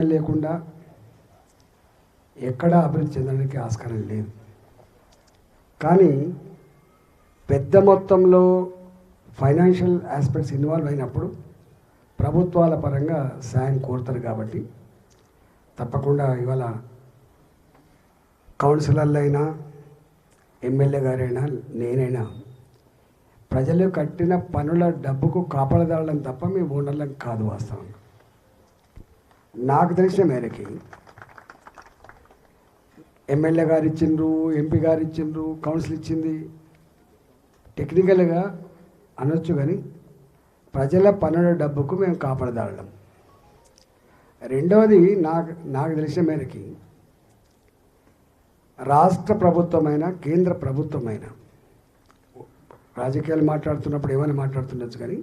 లేకుండా ఎక్కడా అభివృద్ధి చెందడానికి ఆస్కారం లేదు. కానీ పెద్ద మొత్తంలో ఫైనాన్షియల్ ఆస్పెక్ట్స్ ఇన్వాల్వ్ అయినప్పుడు ప్రభుత్వాల పరంగా సాయం కోరుతారు కాబట్టి తప్పకుండా ఇవాళ కౌన్సిలర్లు అయినా ఎమ్మెల్యే గారైనా నేనైనా ప్రజలు కట్టిన పనుల డబ్బుకు కాపాడదాడడం తప్ప మేము ఓనర్లం కాదు వాస్తవంగా. నాకు తెలిసిన మేరకి ఎమ్మెల్యే గారు ఇచ్చిండ్రు ఎంపీ గారు ఇచ్చిండ్రు కౌన్సిల్ ఇచ్చింది. టెక్నికల్గా అనొచ్చు కానీ ప్రజల పనుల డబ్బుకు మేము కాపాడదాడడం రెండవది నాకు నాకు తెలిసిన మేరకి రాష్ట్ర ప్రభుత్వమైన కేంద్ర ప్రభుత్వమైన రాజకీయాలు మాట్లాడుతున్నప్పుడు ఏమైనా మాట్లాడుతుండొచ్చు కానీ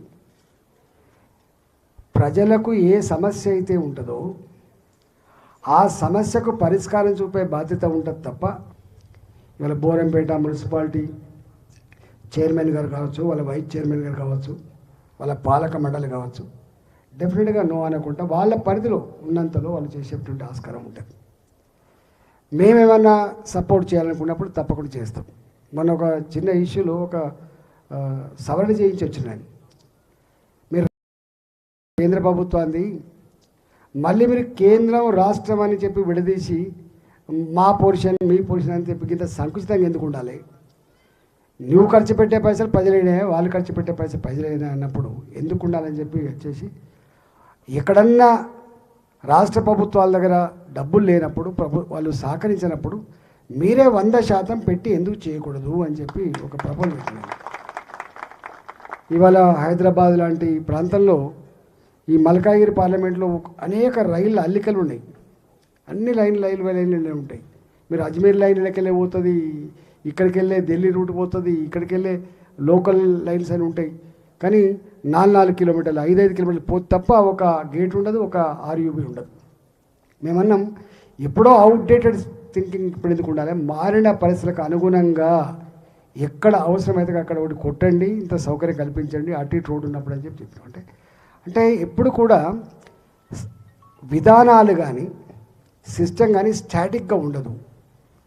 ప్రజలకు ఏ సమస్య అయితే ఉంటుందో ఆ సమస్యకు పరిష్కారం చూపే బాధ్యత ఉంటుంది తప్ప ఇవాళ బోరంపేట మున్సిపాలిటీ చైర్మన్ గారు కావచ్చు వాళ్ళ వైస్ చైర్మన్ గారు కావచ్చు వాళ్ళ పాలక మండలి కావచ్చు డెఫినెట్గా నో అనకుండా వాళ్ళ పరిధిలో ఉన్నంతలో వాళ్ళు చేసేటువంటి ఆస్కారం ఉంటుంది. మేమేమన్నా సపోర్ట్ చేయాలనుకున్నప్పుడు తప్పకుండా చేస్తాం. మొన్న ఒక చిన్న ఇష్యూలో ఒక సవరణ చేయించి వచ్చినాను కేంద్ర ప్రభుత్వాన్ని మళ్ళీ మీరు కేంద్రం రాష్ట్రం అని చెప్పి విడదీసి మా పోర్షన్ మీ పోర్షన్ అని చెప్పి ఇంత సంకుచితంగా ఎందుకు ఉండాలి? నువ్వు ఖర్చు పెట్టే పైసలు ప్రజలైనా వాళ్ళు ఖర్చు పెట్టే పైసలు ప్రజలైనా అన్నప్పుడు ఎందుకు ఉండాలని చెప్పి వచ్చేసి ఎక్కడన్నా రాష్ట్ర ప్రభుత్వాల దగ్గర డబ్బులు లేనప్పుడు ప్రభు వాళ్ళు సహకరించినప్పుడు మీరే వంద శాతం పెట్టి ఎందుకు చేయకూడదు అని చెప్పి ఒక ప్రపోజల్ పెట్టినాను ఇవాళ హైదరాబాద్ లాంటి ప్రాంతంలో ఈ మల్కాగిరి పార్లమెంట్లో అనేక రైళ్ళ అల్లికలు ఉన్నాయి. అన్ని లైన్ రైల్వే లైన్లు ఉంటాయి. మీరు అజ్మీర్ లైన్లకి వెళ్ళే పోతుంది ఇక్కడికి వెళ్ళే ఢిల్లీ రూట్ పోతుంది ఇక్కడికి వెళ్ళే లోకల్ లైన్స్ అని ఉంటాయి. కానీ నాలుగు నాలుగు కిలోమీటర్లు ఐదైదు కిలోమీటర్లు పో తప్ప ఒక గేట్ ఉండదు ఒక ఆర్యూబీ ఉండదు. మేమన్నాం ఎప్పుడో అవుట్డేటెడ్ థింకింగ్ ఇప్పుడు ఎందుకు ఉండాలి? మారిన పరిస్థితులకు అనుగుణంగా ఎక్కడ అవసరమైతే అక్కడ ఒకటి కొట్టండి ఇంత సౌకర్యం కల్పించండి అటు ఇటు రోడ్డు ఉన్నప్పుడు అని చెప్పి చెప్పినాం. అంటే అంటే ఎప్పుడు కూడా విధానాలు కానీ సిస్టమ్ కానీ స్టాటిక్గా ఉండదు.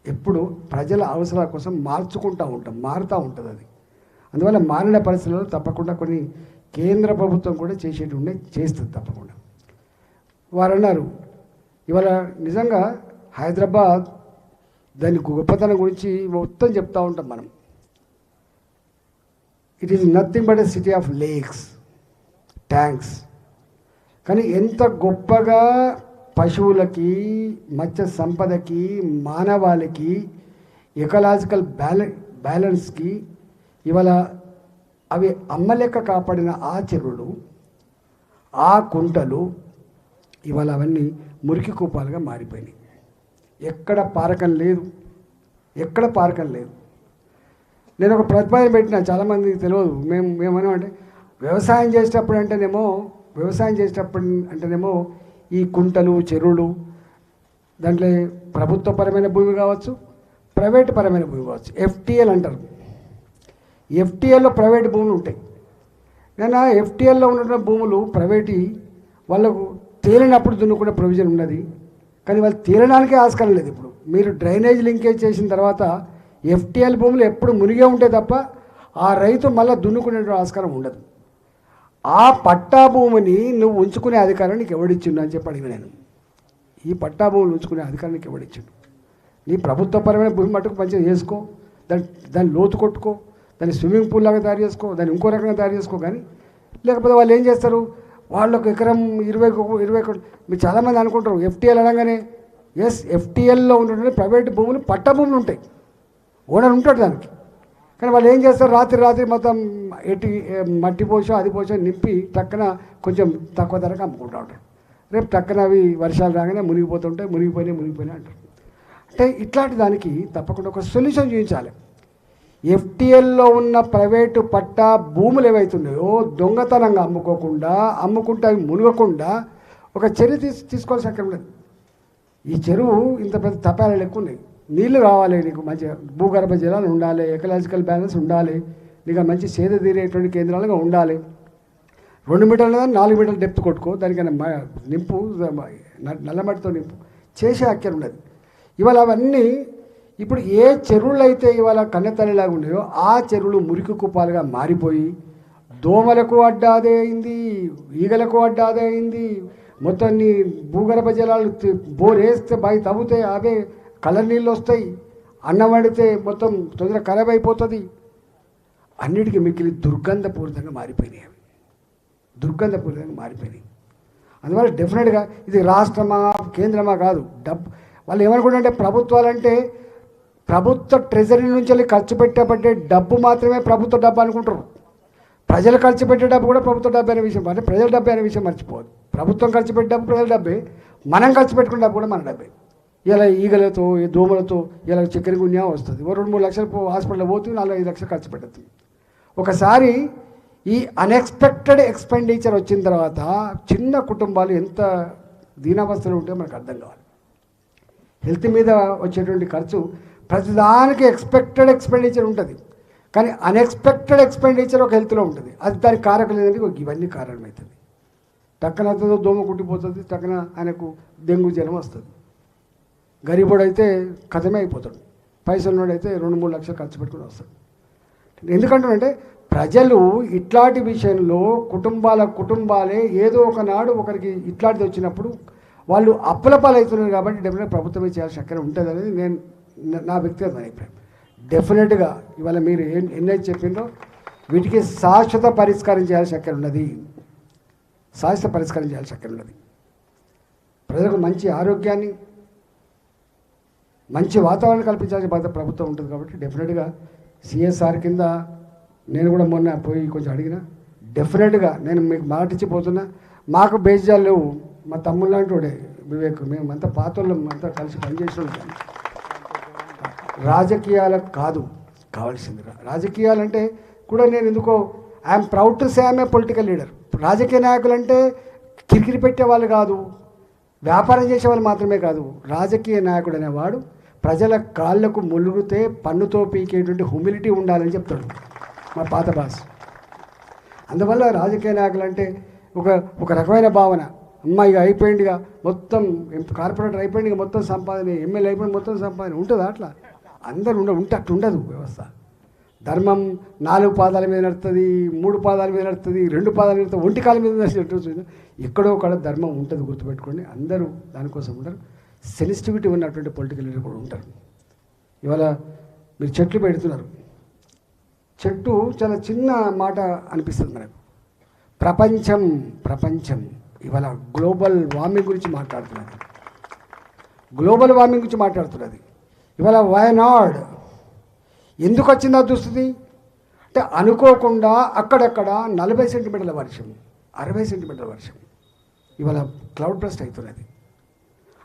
ఎప్పుడు ప్రజల అవసరాల కోసం మార్చుకుంటూ ఉంటాం మారుతూ ఉంటుంది అది. అందువల్ల మారిన పరిస్థితుల్లో తప్పకుండా కొన్ని కేంద్ర ప్రభుత్వం కూడా చేసేటి ఉండే చేస్తుంది తప్పకుండా. వారు అన్నారు ఇవాళ నిజంగా హైదరాబాద్ దాని గొప్పతనం గురించి మొత్తం చెప్తూ ఉంటాం మనం. It is nothing but a city of lakes tanks కానీ ఎంత గొప్పగా పశువులకి మత్స్య సంపదకి మానవాళికి ఎకలాజికల్ బ్యాలె బ్యాలెన్స్కి ఇవాళ అవి అమ్మలెక్క కాపాడిన ఆ చెరువులు ఆ కుంటలు ఇవాళ అవన్నీ మురికి కూపాలుగా మారిపోయినాయి. ఎక్కడ పారకం లేదు. ఎక్కడ పారకం లేదు. నేను ఒక ప్రతిపాదన పెట్టిన చాలామందికి తెలియదు. మేము మేమేమంటే వ్యవసాయం చేసేటప్పుడు అంటేనేమో వ్యవసాయం చేసేటప్పుడు అంటేనేమో ఈ కుంటలు చెరువులు దాంట్లో ప్రభుత్వపరమైన భూమి కావచ్చు ప్రైవేట్ పరమైన భూమి కావచ్చు ఎఫ్టీఎల్ అంటారు. ఎఫ్టీఎల్లో ప్రైవేట్ భూములు ఉంటాయి. కానీ ఆ ఎఫ్టీఎల్లో ఉన్న భూములు ప్రైవేట్ వాళ్ళకు తేలినప్పుడు దున్నుకునే ప్రొవిజన్ ఉన్నది. కానీ వాళ్ళు తేలడానికే ఆస్కారం లేదు ఇప్పుడు. మీరు డ్రైనేజ్ లింకేజ్ చేసిన తర్వాత ఎఫ్టీఎల్ భూములు ఎప్పుడు మునిగే ఉంటాయి తప్ప ఆ రైతు మళ్ళీ దున్నుకునే ఆస్కారం ఉండదు. ఆ పట్టా భూమిని నువ్వు ఉంచుకునే అధికారం నీకు ఎవడిచ్చిండు అని చెప్పి అడిగిన నేను. ఈ పట్టా భూములు ఉంచుకునే అధికారం నీకు ఎవడిచ్చిండు? నీ ప్రభుత్వపరమైన భూమి మట్టుకు మంచిగా చేసుకో దాన్ని దాన్ని లోతు కొట్టుకో దాన్ని స్విమ్మింగ్ పూల్ లాగా తయారు చేసుకో దాన్ని ఇంకో రకంగా తయారు చేసుకో కానీ లేకపోతే వాళ్ళు ఏం చేస్తారు? వాళ్ళకు ఎకరం ఇరవై ఇరవై మీరు చాలామంది అనుకుంటారు ఎఫ్టీఎల్ అనగానే ఎస్ ఎఫ్టీఎల్లో ఉన్నటువంటి ప్రైవేట్ భూములు పట్ట భూములు ఉంటాయి. ఓనర్ ఉంటాడు దానికి. కానీ వాళ్ళు ఏం చేస్తారు? రాత్రి రాత్రి మొత్తం ఎట్టి మట్టి పోసో అది పోసో నింపి టక్కన కొంచెం తక్కువ ధరకు అమ్ముకుంటూ ఉంటారు. రేపు టక్కన అవి వర్షాలు రాగానే మునిగిపోతుంటాయి మునిగిపోయినాయి మునిగిపోయినాయి అంటారు. అంటే ఇట్లాంటి దానికి తప్పకుండా ఒక సొల్యూషన్ చూపించాలి. ఎఫ్టీఎల్లో ఉన్న ప్రైవేటు పట్టా భూములు ఏవైతున్నాయో దొంగతనంగా అమ్ముకోకుండా అమ్ముకుంటే అవి మునగకుండా ఒక చర్య తీసు తీసుకోవాల్సిన అక్కడ లేదు ఈ చెరువు ఇంత పెద్ద తపాల లెక్క ఉన్నాయి. నీళ్ళు కావాలి నీకు మంచిగా భూగర్భ జలాలు ఉండాలి ఎకలాజికల్ బ్యాలెన్స్ ఉండాలి నీకు మంచి సేద తీరేటువంటి కేంద్రాలుగా ఉండాలి. రెండు మీటర్లు నాలుగు మీటర్ల డెప్త్ కొట్టుకో దానికైనా నింపు న- నల్లమట్టితో నింపు. చేసే అక్కర ఉండదు ఇవాళ అవన్నీ ఇప్పుడు ఏ చెరువులు అయితే ఇవాళ కన్నెతల్లిలాగా ఉన్నాయో ఆ చెరువులు మురికి కుప్పాలుగా మారిపోయి దోమలకు అడ్డాదే అయింది ఈగలకు అడ్డాదే అయింది మొత్తం భూగర్భ జలాలు బోరేస్తే బావి తవ్వుతే అవే కలర్ నీళ్ళు వస్తాయి అన్నం వండితే మొత్తం తొందర ఖరాబ్ అయిపోతుంది. అన్నిటికీ మిక్కిలి దుర్గంధపూరితంగా మారిపోయినాయి అవి. దుర్గంధపూరితంగా మారిపోయినాయి. అందువల్ల డెఫినెట్గా ఇది రాష్ట్రమా కేంద్రమా కాదు. డబ్బు వాళ్ళు ఏమనుకుంటారంటే ప్రభుత్వాలంటే ప్రభుత్వ ట్రెజరీ నుంచి వెళ్ళి ఖర్చు పెట్టబట్టే డబ్బు మాత్రమే ప్రభుత్వ డబ్బు అనుకుంటారు. ప్రజలు ఖర్చు పెట్టే డబ్బు కూడా ప్రభుత్వ డబ్బు అనే విషయం. అంటే ప్రజల డబ్బు అనే విషయం మర్చిపోదు ప్రభుత్వం ఖర్చు పెట్టే డబ్బు ప్రజల డబ్బే. మనం ఖర్చు పెట్టుకున్న డబ్బు కూడా మన డబ్బే. ఇలా ఈగలతో ఈ దోమలతో ఇలా చక్కెర గున్యా వస్తుంది. ఓ రెండు మూడు లక్షలు హాస్పిటల్ పోతుంది నాలుగు ఐదు లక్షలు ఖర్చు పెడుతుంది. ఒకసారి ఈ అన్ఎక్స్పెక్టెడ్ ఎక్స్పెండిచర్ వచ్చిన తర్వాత చిన్న కుటుంబాలు ఎంత దీనావస్థలో ఉంటే మనకు అర్థం కావాలి. హెల్త్ మీద వచ్చేటువంటి ఖర్చు ప్రతిదానికి ఎక్స్పెక్టెడ్ ఎక్స్పెండిచర్ ఉంటుంది. కానీ అన్ఎక్స్పెక్టెడ్ ఎక్స్పెండిచర్ ఒక హెల్త్లో ఉంటుంది. అది దానికి కారకం లేదంటే ఇవన్నీ కారణమవుతుంది టక్కన దోమ కుట్టిపోతుంది టక్కన ఆయనకు డెంగ్యూ జ్వరం వస్తుంది. గరీబుడు అయితే కథమే అయిపోతాడు. పైసలు రెండు మూడు లక్షలు ఖర్చు పెట్టుకుని వస్తాడు. ఎందుకంటే ప్రజలు ఇట్లాంటి విషయంలో కుటుంబాల కుటుంబాలే ఏదో ఒకనాడు ఒకరికి ఇట్లాంటిది వచ్చినప్పుడు వాళ్ళు అప్పుల పాలవుతున్నారు కాబట్టి డెఫినెట్ ప్రభుత్వమే చేయాల్సిన అక్కడ ఉంటుంది అనేది నేను నా- నా అభిప్రాయం. డెఫినెట్గా ఇవాళ మీరు ఏం ఎన్నైతే చెప్పిందో వీటికి శాశ్వత పరిష్కారం చేయాల్సిన అక్కడ ఉన్నది. శాశ్వత పరిష్కారం చేయాల్సిన అక్కడ ఉన్నది. ప్రజలకు మంచి ఆరోగ్యాన్ని మంచి వాతావరణం కల్పించాల్సిన బాధ్యత ప్రభుత్వం ఉంటుంది కాబట్టి డెఫినెట్గా సిఎస్ఆర్ కింద నేను కూడా మొన్న పోయి కొంచెం అడిగిన. డెఫినెట్గా నేను మీకు మాట ఇచ్చిపోతున్నా మాకు బేజాలు లేవు. మా తమ్ముళ్ళు లాంటి వాడే వివేక్. మేమంతా పాత్రలు అంతా కలిసి పనిచేసిన వాళ్ళం. రాజకీయాలకు కాదు కావాల్సింది రాజకీయాలంటే కూడా నేను ఎందుకో I'm proud to say I'm a political leader రాజకీయ నాయకులు అంటే కిరికిరి పెట్టే వాళ్ళు కాదు. వ్యాపారం చేసే వాళ్ళు మాత్రమే కాదు. రాజకీయ నాయకుడు అనేవాడు ప్రజల కాళ్ళకు ములుగుతే పన్నుతో పీకేటువంటి హ్యూమిలిటీ ఉండాలని చెప్తాడు మా పాత బాస్. అందువల్ల రాజకీయ నాయకులు అంటే ఒక ఒక రకమైన భావన. అమ్మాయి ఇక ఇక మొత్తం కార్పొరేటర్ అయిపోయిందిగా మొత్తం సంపాదన ఎమ్మెల్యే అయిపోయింది మొత్తం సంపాదన. ఉంటుందా అట్లా? అందరు ఉండ ఉంటే అట్లా ఉండదు వ్యవస్థ. ధర్మం నాలుగు పాదాల మీద నడుతుంది మూడు పాదాల మీద నడుతుంది రెండు పాదాల మీద ఒంటి కాల మీద నడిచినట్టు ఎక్కడో ఒక ధర్మం ఉంటుంది గుర్తుపెట్టుకోండి. అందరూ దానికోసం ఉంటారు. సెన్సిటివిటీ ఉన్నటువంటి పొలిటికల్ లీడర్ కూడా ఉంటారు. ఇవాళ మీరు చెట్లు పెడుతున్నారు. చెట్టు చాలా చిన్న మాట అనిపిస్తుంది మనకు. ప్రపంచం ప్రపంచం ఇవాళ గ్లోబల్ వార్మింగ్ గురించి మాట్లాడుతున్నది. గ్లోబల్ వార్మింగ్ గురించి మాట్లాడుతున్నది. ఇవాళ వయనాడ్ ఎందుకు వచ్చింది దుస్థితి? అంటే అనుకోకుండా అక్కడక్కడ నలభై సెంటీమీటర్ల వర్షం అరవై సెంటీమీటర్ల వర్షం. ఇవాళ క్లౌడ్ బ్రస్ట్ అవుతున్నది.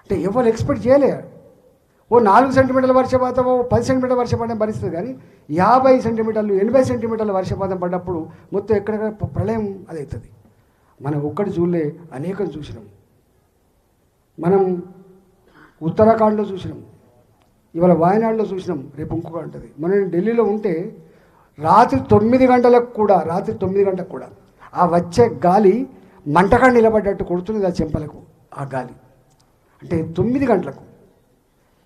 అంటే ఎవరు ఎక్స్పెక్ట్ చేయలే. ఓ నాలుగు సెంటీమీటర్ల వర్షపాతం ఓ పది సెంటీమీటర్ల వర్షపాతం భరిస్తుంది కానీ యాభై సెంటీమీటర్లు ఎనభై సెంటీమీటర్ల వర్షపాతం పడ్డప్పుడు మొత్తం ఎక్కడెక్కడ ప్రళయం అది అవుతుంది మనం ఒక్కటి చూడలే అనేకం చూసినాం. మనం ఉత్తరాఖండ్లో చూసినాం. ఇవాళ వాయనాడులో చూసినాం రేపు ఇంకొక ఉంటుంది. మనం ఢిల్లీలో ఉంటే రాత్రి తొమ్మిది గంటలకు కూడా రాత్రి తొమ్మిది గంటలకు కూడా ఆ వచ్చే గాలి మంటగా నిలబడ్డట్టు కొడుతుంది ఆ చెంపలకు ఆ గాలి. అంటే తొమ్మిది గంటలకు.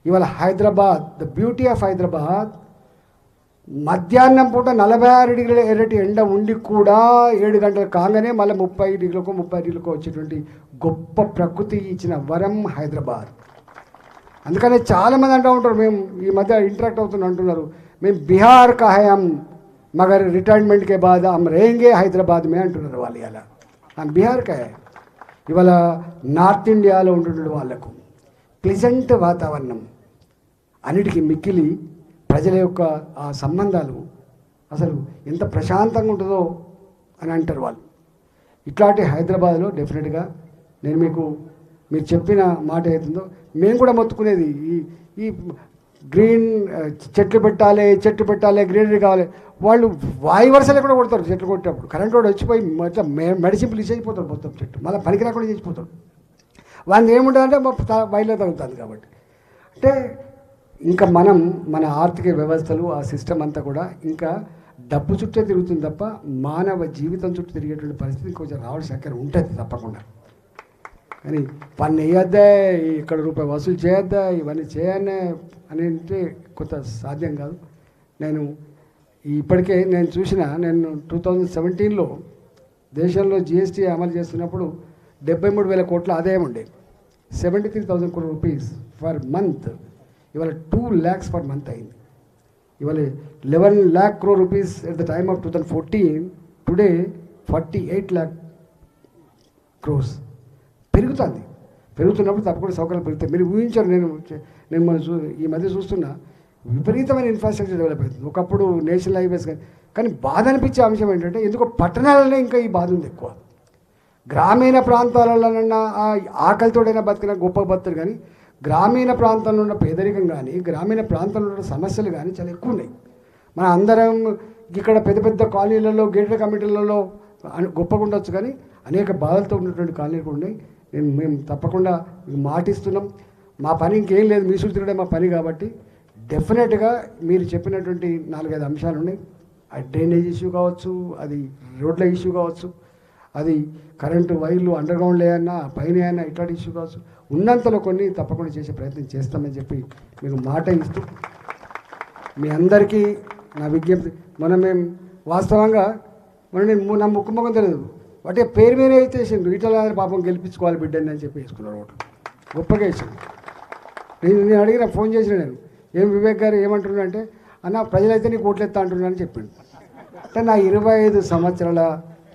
ఇవాళ Hyderabad the beauty of Hyderabad మధ్యాహ్నం పూట నలభై ఆరు డిగ్రీల ఎర్రటి ఎండ ఉండి కూడా ఏడు గంటలు కాగానే మళ్ళీ ముప్పై డిగ్రీలకు ముప్పై డిగ్రీలకు వచ్చేటువంటి గొప్ప ప్రకృతి ఇచ్చిన వరం హైదరాబాద్. అందుకనే చాలామంది అంటూ ఉంటారు మేము ఈ మధ్య ఇంటరాక్ట్ అవుతున్న అంటున్నారు. మేము బీహార్ కా మగర్ రిటైర్మెంట్ కే బాద్ హమ్ రేంగే హైదరాబాద్ మే అంటున్నారు వాళ్ళు ఇలా హమ్ బీహార్ కా హై ఇవాళ నార్త్ ఇండియాలో ఉంటున్న వాళ్ళకు ప్లెజెంట్ వాతావరణం. అన్నిటికీ మిక్కిలి ప్రజల యొక్క ఆ సంబంధాలు అసలు ఎంత ప్రశాంతంగా ఉంటుందో అని అంటారు వాళ్ళు. ఇట్లాంటి హైదరాబాద్లో డెఫినెట్గా నేను మీకు మీరు చెప్పిన మాట ఏతుందో మేము కూడా మొత్తుకునేది ఈ ఈ గ్రీన్ చెట్లు పెట్టాలి చెట్లు పెట్టాలి గ్రీనరీ కావాలి. వాళ్ళు వాయు వరుసలు కూడా కొడతారు చెట్లు కొట్టేటప్పుడు కరెంట్ వాడు వచ్చిపోయి మొత్తం మెడిసిన్ చేసిపోతాడు మొత్తం చెట్టు. మళ్ళీ పనికి రాకుండా చేసిపోతాడు వాళ్ళని ఏముంటుందంటే వైర్లో తగ్గుతుంది కాబట్టి. అంటే ఇంకా మనం మన ఆర్థిక వ్యవస్థలు ఆ సిస్టమ్ అంతా కూడా ఇంకా డబ్బు చుట్టే తిరుగుతుంది తప్ప మానవ జీవితం చుట్టూ తిరిగేటువంటి పరిస్థితి కొంచెం రావాల్సిన అక్కడ ఉంటుంది తప్పకుండా. కానీ పన్ను వేయద్దా ఇక్కడ రూపాయి వసూలు చేయొద్దా ఇవన్నీ చేయనే అని అంటే కొంత సాధ్యం కాదు. నేను ఇప్పటికే నేను చూసిన నేను టూ థౌజండ్ సెవెంటీన్లో దేశంలో జిఎస్టీ అమలు చేస్తున్నప్పుడు డెబ్బై మూడు వేల కోట్ల ఆదాయం ఉండేది సెవెంటీ త్రీ థౌజండ్ కోట్ల రూపీస్ ఫర్ మంత్. ఇవాళ టూ ల్యాక్స్ పర్ మంత్ అయింది. ఇవాళ eleven lakh crore rupees at the time of two thousand fourteen today forty eight lakh crores పెరుగుతుంది. పెరుగుతున్నప్పుడు తప్పకుండా సౌకర్యాలు పెరుగుతాయి. మీరు ఊహించారు నేను నేను మన చూ ఈ మధ్య చూస్తున్నా విపరీతమైన ఇన్ఫ్రాస్ట్రక్చర్ డెవలప్ అవుతుంది. ఒకప్పుడు నేషనల్ హైవేస్ కానీ కానీ బాధ అనిపించే అంశం ఏంటంటే ఎందుకో పట్టణాలలోనే ఇంకా ఈ బాధ ఉంది ఎక్కువ. గ్రామీణ ప్రాంతాలలోనన్నా ఆకలితోడైనా బతికిన గొప్ప బతులు కానీ గ్రామీణ ప్రాంతంలో ఉన్న పేదరికం కానీ గ్రామీణ ప్రాంతంలో ఉన్న సమస్యలు కానీ చాలా ఎక్కువ ఉన్నాయి. మన అందరం ఇక్కడ పెద్ద పెద్ద కాలనీలలో గేటెడ్ కమిటీలలో గొప్పగా ఉండొచ్చు కానీ అనేక బాధలతో ఉన్నటువంటి కాలనీలు కూడా ఉన్నాయి. నేను మేము తప్పకుండా మాటిస్తున్నాం మా పని ఇంకేం లేదు మీ చుట్టూ మా పని కాబట్టి డెఫినెట్గా మీరు చెప్పినటువంటి నాలుగైదు అంశాలు ఉన్నాయి. అది డ్రైనేజ్ ఇష్యూ కావచ్చు అది రోడ్ల ఇష్యూ కావచ్చు అది కరెంటు వైర్లు అండర్ గ్రౌండ్ లేయన్నా పైన అయినా ఇట్లాంటి ఇష్యూ కావచ్చు ఉన్నంతలో కొన్ని తప్పకుండా చేసే ప్రయత్నం చేస్తామని చెప్పి మీకు మాట ఇస్తూ మీ అందరికీ నా విజ్ఞప్తి. మనం మేము వాస్తవంగా మనం నా ముక్కు ముఖం తెలియదు అంటే పేరు మీద అయితే వేసిండు పాపం గెలిపించుకోవాలి బిడ్డని అని చెప్పి వేసుకున్నారు ఓటు. గొప్పగా వేసిండు నేను నేను అడిగిన ఫోన్ చేసిన నేను. ఏం వివేక్ గారు ఏమంటున్నా అంటే అన్న ప్రజలైతే నీకు ఓట్లు ఎత్తా అంటున్నా అని చెప్పిండు. అంటే నా ఇరవై ఐదు సంవత్సరాల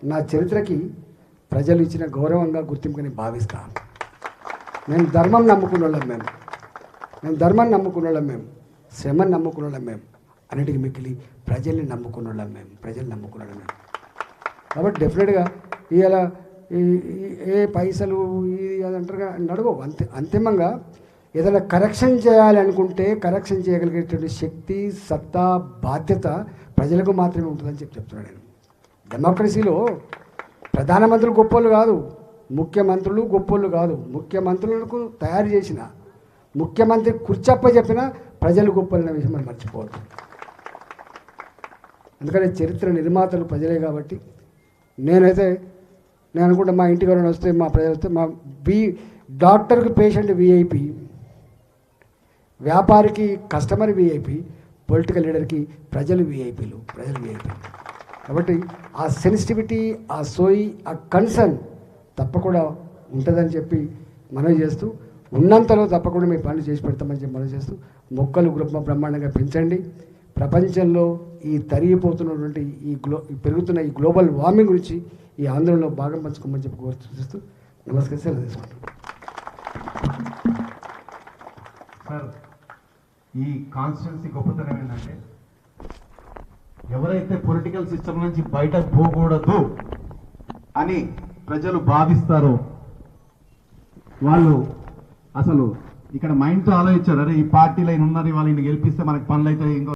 నా చరిత్రకి ప్రజలు ఇచ్చిన గౌరవంగా గుర్తింపుని భావిస్తాను మేము ధర్మం నమ్ముకున్న వాళ్ళం మేము మేము ధర్మాన్ని నమ్ముకున్న వాళ్ళం మేము శ్రమని నమ్ముకున్న వాళ్ళం మేము అన్నిటికీ మిగిలి ప్రజల్ని నమ్ముకున్న వాళ్ళం మేము ప్రజల్ని నమ్ముకున్న వాళ్ళం మేము కాబట్టి డెఫినెట్గా ఇలా ఈ ఏ పైసలు ఇది అది అంటారు నడవవు. అంతే అంతిమంగా ఏదైనా కరెక్షన్ చేయాలి అనుకుంటే కరెక్షన్ చేయగలిగేటువంటి శక్తి సత్తా బాధ్యత ప్రజలకు మాత్రమే ఉంటుందని చెప్పి చెప్తున్నాను నేను. డెమోక్రసీలో ప్రధానమంత్రులు గొప్పోళ్ళు కాదు ముఖ్యమంత్రులు గొప్పోళ్ళు కాదు. ముఖ్యమంత్రులకు తయారు చేసిన ముఖ్యమంత్రి కుర్చప్ప చెప్పిన ప్రజలు గొప్పలన్న విషయం మనం మర్చిపోవద్దు. ఎందుకంటే చరిత్ర నిర్మాతలు ప్రజలే కాబట్టి నేనైతే నేను అనుకుంటా మా ఇంటికి ఎవరైనా వస్తే మా ప్రజలు వస్తే మా బీ డాక్టర్కి పేషెంట్ విఐపి వ్యాపారికి కస్టమర్ విఐపి పొలిటికల్ లీడర్కి ప్రజలు విఐపీలు ప్రజలు విఐపీలు కాబట్టి ఆ సెన్సిటివిటీ ఆ సోయి ఆ కన్సర్న్ తప్పకుండా ఉంటుందని చెప్పి మనవి చేస్తూ ఉన్నంతలో తప్పకుండా మీ పనులు చేసి పెడతామని చెప్పి మనవి చేస్తూ మొక్కలు గృహ బ్రహ్మాండంగా పెంచండి. ప్రపంచంలో ఈ తరిగిపోతున్నటువంటి ఈ గ్లో పెరుగుతున్న ఈ గ్లోబల్ వార్మింగ్ గురించి ఈ ఆందోళనలో భాగం పంచుకోమని చెప్పి కోరుతూ నమస్కారం సెలవు సార్ ఈ కాన్స్టిట్యున్సీ గొప్పతనం ఏంటంటే ఎవరైతే పొలిటికల్ సిస్టమ్ నుంచి బయటకు పోకూడదు అని ప్రజలు భావిస్తారో వాళ్ళు అసలు ఇక్కడ మైండ్తో ఆలోచించారు. అరే ఈ పార్టీలో ఈయన ఉన్నారు వాళ్ళని గెలిపిస్తే మనకి పనులు అయితే ఇంకో